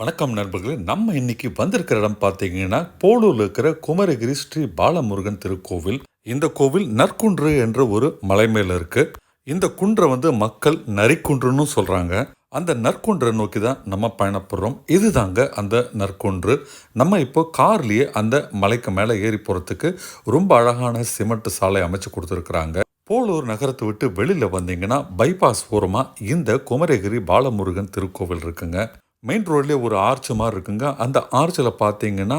வணக்கம் நண்பர்களே நம்ம இன்னைக்கு வந்திருக்கிற இடம் பார்த்தீங்கன்னா போலூரில் இருக்கிற குமரகிரி ஸ்ரீ பாலமுருகன் திருக்கோவில். இந்த கோவில் நற்குன்று என்ற ஒரு மலை மேல இருக்கு. இந்த குன்றை வந்து மக்கள் நரிக்குன்றுன்னு சொல்றாங்க. அந்த நற்குன்றை நோக்கி தான் நம்ம பயணப்படுறோம். இதுதாங்க அந்த நற்குன்று. நம்ம இப்போ கார்லேயே அந்த மலைக்கு மேலே ஏறி போகிறதுக்கு ரொம்ப அழகான சிமெண்ட் சாலை அமைச்சு கொடுத்துருக்குறாங்க. போலூர் நகரத்தை விட்டு வெளியில் வந்தீங்கன்னா பைபாஸ் ஓரமாக இந்த குமரகிரி பாலமுருகன் திருக்கோவில் இருக்குங்க. மெயின் ரோட்லேயே ஒரு ஆர்ச் மாதிரி இருக்குங்க. அந்த ஆர்ச்சில் பார்த்தீங்கன்னா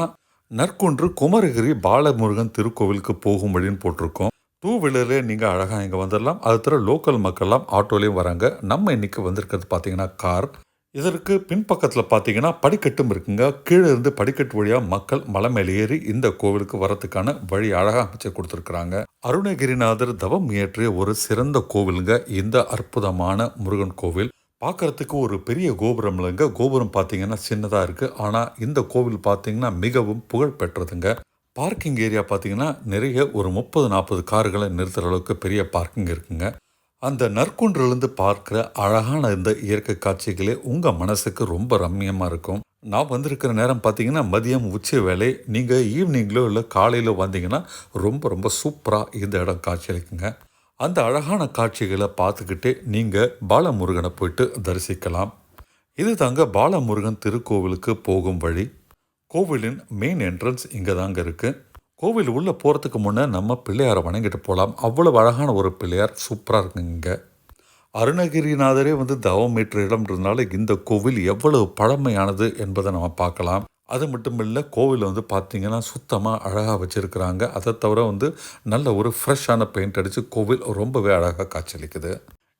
நற்குன்று குமரகிரி பாலமுருகன் திருக்கோவிலுக்கு போகும் வழின்னு போட்டிருக்கோம். டூ வீலர்லேயே நீங்கள் அழகாக இங்கே வந்துடலாம் அது தவிர லோக்கல் மக்கள்லாம் ஆட்டோலேயும் வராங்க. நம்ம இன்னைக்கு வந்திருக்கிறது பார்த்தீங்கன்னா கார் இதற்கு பின்பக்கத்தில் பார்த்தீங்கன்னா படிக்கட்டும் இருக்குங்க. கீழே இருந்து படிக்கட்டு வழியாக மக்கள் மலை மேலே ஏறி இந்த கோவிலுக்கு வரத்துக்கான வழி அழகாக அமைச்சு கொடுத்துருக்குறாங்க. அருணகிரிநாதர் தவம் இயற்றிய ஒரு சிறந்த கோவிலுங்க. இந்த அற்புதமான முருகன் கோவில். பார்க்கறதுக்கு ஒரு பெரிய கோபுரம் இல்லைங்க. கோபுரம் பார்த்தீங்கன்னா சின்னதாக இருக்குது ஆனால் இந்த கோவில் பார்த்தீங்கன்னா மிகவும் புகழ் பெற்றதுங்க. பார்க்கிங் ஏரியா பார்த்தீங்கன்னா நிறைய ஒரு முப்பது நாற்பது கார்களை நிறுத்துகிற அளவுக்கு பெரிய பார்க்கிங் இருக்குங்க. அந்த நற்குன்றிலிருந்து பார்க்குற அழகான இந்த இயற்கை காட்சிகளே உங்கள் மனசுக்கு ரொம்ப ரம்மியமாக இருக்கும். நான் வந்திருக்கிற நேரம் பார்த்தீங்கன்னா மதியம் உச்சி வேலை நீங்கள் ஈவினிங்லோ இல்லை காலையிலோ வந்தீங்கன்னா ரொம்ப ரொம்ப சூப்பராக இந்த இடம் காட்சியளிக்குங்க அந்த அழகான காட்சிகளை பார்த்துக்கிட்டே நீங்கள் பாலமுருகனை போயிட்டு தரிசிக்கலாம். இது தாங்க பாலமுருகன் திருக்கோவிலுக்கு போகும் வழி. கோவிலின் மெயின் என்ட்ரன்ஸ் இங்கே தாங்க இருக்குது கோவில் உள்ளே போகிறதுக்கு முன்னே நம்ம பிள்ளையாரை வணங்கிட்டு போகலாம் அவ்வளோ அழகான ஒரு பிள்ளையார் சூப்பராக இருக்குங்க இங்கே. அருணகிரிநாதரே வந்து தவம் மீற்ற இடம்ன்றதுனால இந்த கோவில் எவ்வளவு பழமையானது என்பதை நம்ம பார்க்கலாம். அது மட்டும் இல்லை கோவிலை வந்து பார்த்தீங்கன்னா சுத்தமாக அழகாக வச்சுருக்கிறாங்க. அதை தவிர வந்து நல்ல ஒரு ஃப்ரெஷ்ஷான பெயிண்ட் அடித்து கோவில் ரொம்பவே அழகாக காட்சியளிக்குது.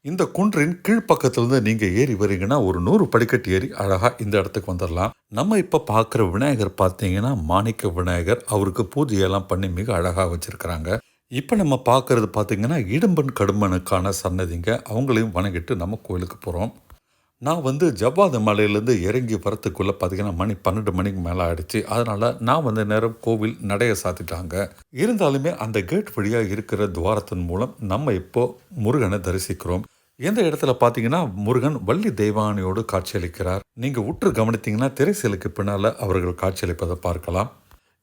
இந்த குன்றின் கீழ்ப்பக்கத்துலேருந்து நீங்கள் ஏறி வரீங்கன்னா ஒரு நூறு படிக்கட்டு ஏறி அழகாக இந்த இடத்துக்கு வந்துடலாம் நம்ம இப்போ பார்க்குற விநாயகர் பார்த்தீங்கன்னா மாணிக்க விநாயகர். அவருக்கு பூஜையெல்லாம் பண்ணி மிக அழகாக வச்சுருக்கிறாங்க. இப்போ நம்ம பார்க்குறது பார்த்திங்கன்னா இடும்பன் கடும்பனுக்கான சன்னதிங்க. அவங்களையும் வணங்கிட்டு நம்ம கோயிலுக்கு போகிறோம் நான் வந்து ஜவ்வாது மலையிலேருந்து இறங்கி வரத்துக்குள்ளே பார்த்தீங்கன்னா மணி பன்னெண்டு மணிக்கு மேலே ஆகிடுச்சி அதனால் நான் வந்து நேரம் கோவில் நடைய சாத்திட்டாங்க. இருந்தாலுமே அந்த கேட் வழியாக இருக்கிற துவாரத்தின் மூலம் நம்ம இப்போ முருகனை தரிசிக்கிறோம். எந்த இடத்துல பார்த்தீங்கன்னா முருகன் வள்ளி தெய்வானியோடு காட்சியளிக்கிறார். நீங்கள் உற்று கவனித்தீங்கன்னா திரைசீலுக்கு பின்னால் அவர்கள் காட்சியளிப்பதை பார்க்கலாம்.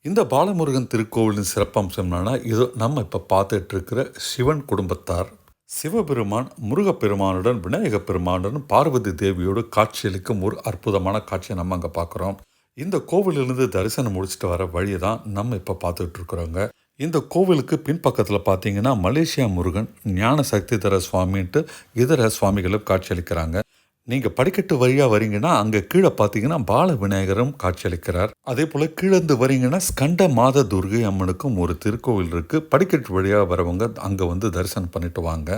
இந்த பாலமுருகன் திருக்கோவிலின் சிறப்பம்சம் என்னன்னா இது நம்ம இப்போ பார்த்துட்டு இருக்கிற சிவன் குடும்பத்தார். சிவபெருமான் முருகப்பெருமானுடன் விநாயகப் பெருமானுடன் பார்வதி தேவியோடு காட்சியளிக்கும் ஒரு அற்புதமான காட்சியை நம்ம அங்கே பார்க்குறோம் இந்த கோவிலிருந்து தரிசனம் முடிச்சுட்டு வர வழியை தான் நம்ம இப்போ பார்த்துட்டு இருக்கிறோங்க. இந்த கோவிலுக்கு பின்பக்கத்தில் பார்த்தீங்கன்னா மலேசியா முருகன் ஞான சக்திதர சுவாமின்ட்டு இதர சுவாமிகளும் காட்சியளிக்கிறாங்க நீங்கள் படிக்கட்டு வழியாக வரீங்கன்னா அங்கே கீழே பார்த்தீங்கன்னா பால விநாயகரும் காட்சியளிக்கிறார். அதே போல் கீழேந்து வரீங்கன்னா ஸ்கண்ட மாத துர்கை அம்மனுக்கும் ஒரு திருக்கோவில் இருக்குது படிக்கட்டு வழியாக வரவங்க அங்கே வந்து தரிசனம் பண்ணிட்டு வாங்க.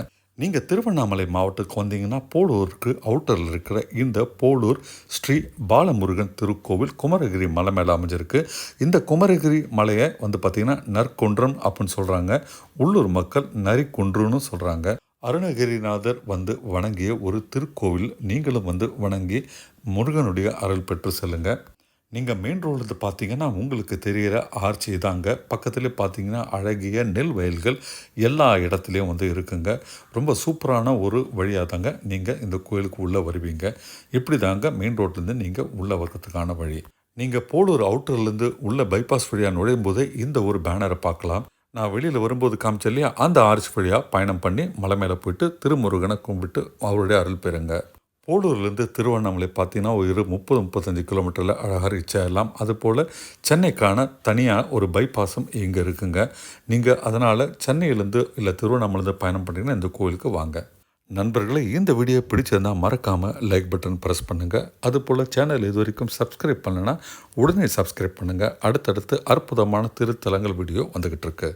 நீங்கள் திருவண்ணாமலை மாவட்டத்துக்கு வந்தீங்கன்னா போலூருக்கு அவுட்டரில் இருக்கிற இந்த போலூர் ஸ்ரீ பாலமுருகன் திருக்கோவில் குமரகிரி மலை மேலே அமைஞ்சிருக்கு. இந்த குமரகிரி மலையை வந்து பார்த்திங்கன்னா நற்குன்றம் அப்படின்னு சொல்கிறாங்க உள்ளூர் மக்கள் நரிக்குன்றுன்னு சொல்கிறாங்க அருணகிரிநாதர் வந்து வணங்கிய ஒரு திருக்கோவில் நீங்களும் வந்து வணங்கி முருகனுடைய அருள் பெற்று செல்லுங்க. நீங்கள் மெயின் ரோடு பார்த்தீங்கன்னா உங்களுக்கு தெரிகிற ஆர்ச்சி தாங்க. பக்கத்துலேயே பார்த்தீங்கன்னா அழகிய நெல் வயல்கள் எல்லா இடத்துலையும் வந்து இருக்குங்க. ரொம்ப சூப்பரான ஒரு வழியாக தாங்க நீங்கள் இந்த கோயிலுக்கு உள்ளே வருவீங்க. இப்படி தாங்க மெயின் ரோட்லேருந்து நீங்கள் உள்ளே வர்றதுக்கான வழி. நீங்கள் போலூர் அவுட்டர்லேருந்து உள்ள பைபாஸ் வழியாக நுழையும் போதே இந்த ஒரு பேனரை பார்க்கலாம். நான் வெளியில் வரும்போது காமிச்ச இல்லையா? அந்த ஆர்ச் வழியாக பயணம் பண்ணி மலை மேலே போயிட்டு திருமுருகனை கும்பிட்டு அவருடைய அருள் பெறுங்க. போலூர்லேருந்து திருவண்ணாமலை பார்த்தீங்கன்னா ஒரு இரு முப்பது முப்பத்தஞ்சு கிலோமீட்டரில் அழகாக ரீச் ஆகலாம் அதுபோல் சென்னைக்கான தனியாக ஒரு பைபாஸும் இங்கே இருக்குங்க. நீங்கள் அதனால் சென்னையிலேருந்து இல்லை திருவண்ணாமலேருந்து பயணம் பண்ணிங்கன்னா இந்த கோயிலுக்கு வாங்க. நண்பர்களே இந்த வீடியோ பிடிச்சிருந்தால் மறக்காமல் லைக் பட்டன் ப்ரெஸ் பண்ணுங்கள் அதுபோல் சேனல் இது வரைக்கும் சப்ஸ்கிரைப் பண்ணலைன்னா உடனே சப்ஸ்கிரைப் பண்ணுங்கள் அடுத்தடுத்து அற்புதமான திருத்தலங்கள் வீடியோ வந்துக்கிட்டு இருக்கு.